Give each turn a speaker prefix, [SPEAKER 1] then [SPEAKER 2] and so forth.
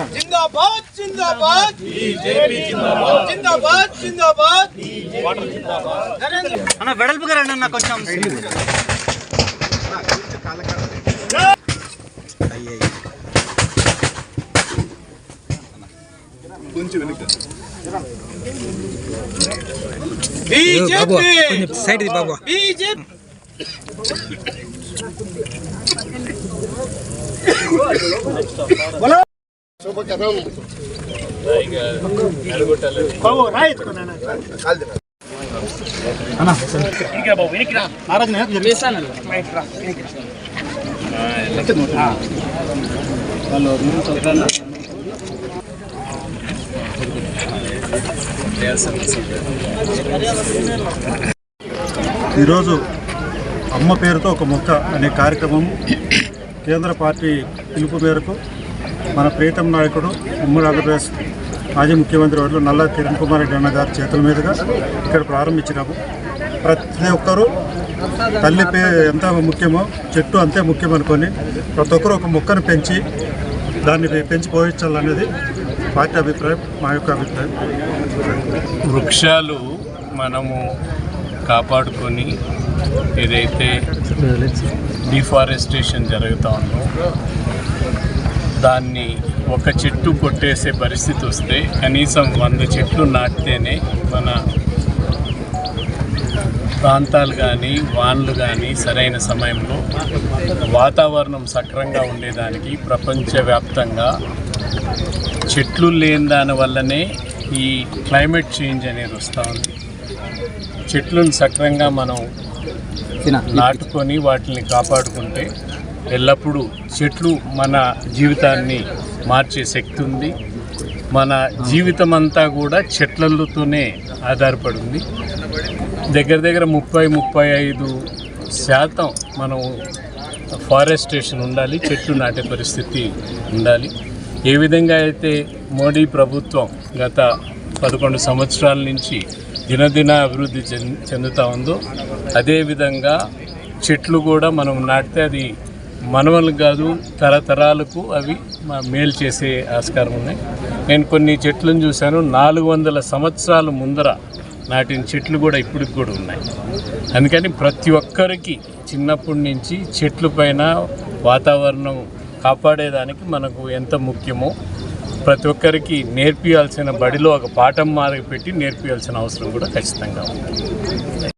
[SPEAKER 1] ఉంది
[SPEAKER 2] జిందాబాద్ జిందాబాద్. జిందాబాద్. జిందాబాద్
[SPEAKER 3] అన్న వెడల్పుగా రండి అన్న కొంచెం
[SPEAKER 2] బీజేపీ.
[SPEAKER 4] సైడ్ ది బాబు.
[SPEAKER 2] బీజేపీ.
[SPEAKER 5] ఈరోజు అమ్మ పేరుతో ఒక మొక్క అనే కార్యక్రమం కేంద్ర పార్టీ పిలుపు మేరకు మన ప్రీతం నాయకుడు ఉమ్మడి ఆంధ్రప్రదేశ్ మాజీ ముఖ్యమంత్రి వారు నల్ల కిరణ్ కుమార్ రెడ్డి అన్న గారి చేతుల మీదుగా ఇక్కడ ప్రారంభించినాము. ప్రతి ఒక్కరూ తల్లి పే ఎంత ముఖ్యమో చెట్టు అంతే ముఖ్యం అనుకొని ప్రతి ఒక్కరూ ఒక మొక్కను పెంచి దాన్ని పెంచి పోషించాలనేది పార్టీ అభిప్రాయం మా యొక్క అభిప్రాయం.
[SPEAKER 1] వృక్షాలు మనము కాపాడుకొని ఏదైతే డిఫారెస్టేషన్ జరుగుతూ ఉందో దాన్ని ఒక చెట్టు కొట్టేసే పరిస్థితి వస్తే కనీసం వంద చెట్లు నాటితేనే మన ప్రాంతాలు కానీ వానలు కానీ సరైన సమయంలో వాతావరణం సక్రంగా ఉండేదానికి ప్రపంచవ్యాప్తంగా చెట్లు లేని దాని వల్లనే ఈ క్లైమేట్ చేంజ్ అనేది వస్తూ ఉంది. చెట్లను సక్రంగా మనం నాటుకొని వాటిని కాపాడుకుంటే ఎల్లప్పుడూ చెట్లు మన జీవితాన్ని మార్చే శక్తి ఉంది. మన జీవితం అంతా కూడా చెట్లతోనే ఆధారపడి ఉంది దగ్గర దగ్గర ముప్పై ముప్పై ఐదు శాతం మనం ఫారెస్టేషన్ ఉండాలి చెట్లు నాటే పరిస్థితి ఉండాలి. ఏ విధంగా అయితే మోడీ ప్రభుత్వం గత పదకొండు సంవత్సరాల నుంచి దినదిన అభివృద్ధి చెంది చెందుతూ ఉందో అదేవిధంగా చెట్లు కూడా మనం నాటితే అది మనవలకు కాదు తరతరాలకు అవి మా మేలు చేసే ఆస్కారం ఉన్నాయి. నేను కొన్ని చెట్లను చూశాను. నాలుగు వందల సంవత్సరాల ముందర నాటిన చెట్లు కూడా ఇప్పటికి కూడా ఉన్నాయి. అందుకని ప్రతి ఒక్కరికి చిన్నప్పటి నుంచి చెట్లు పైన వాతావరణం కాపాడేదానికి మనకు ఎంత ముఖ్యమో ప్రతి ఒక్కరికి నేర్పియాల్సిన బడిలో ఒక పాఠం మార్గపెట్టి నేర్పియాల్సిన అవసరం కూడా ఖచ్చితంగా ఉంది.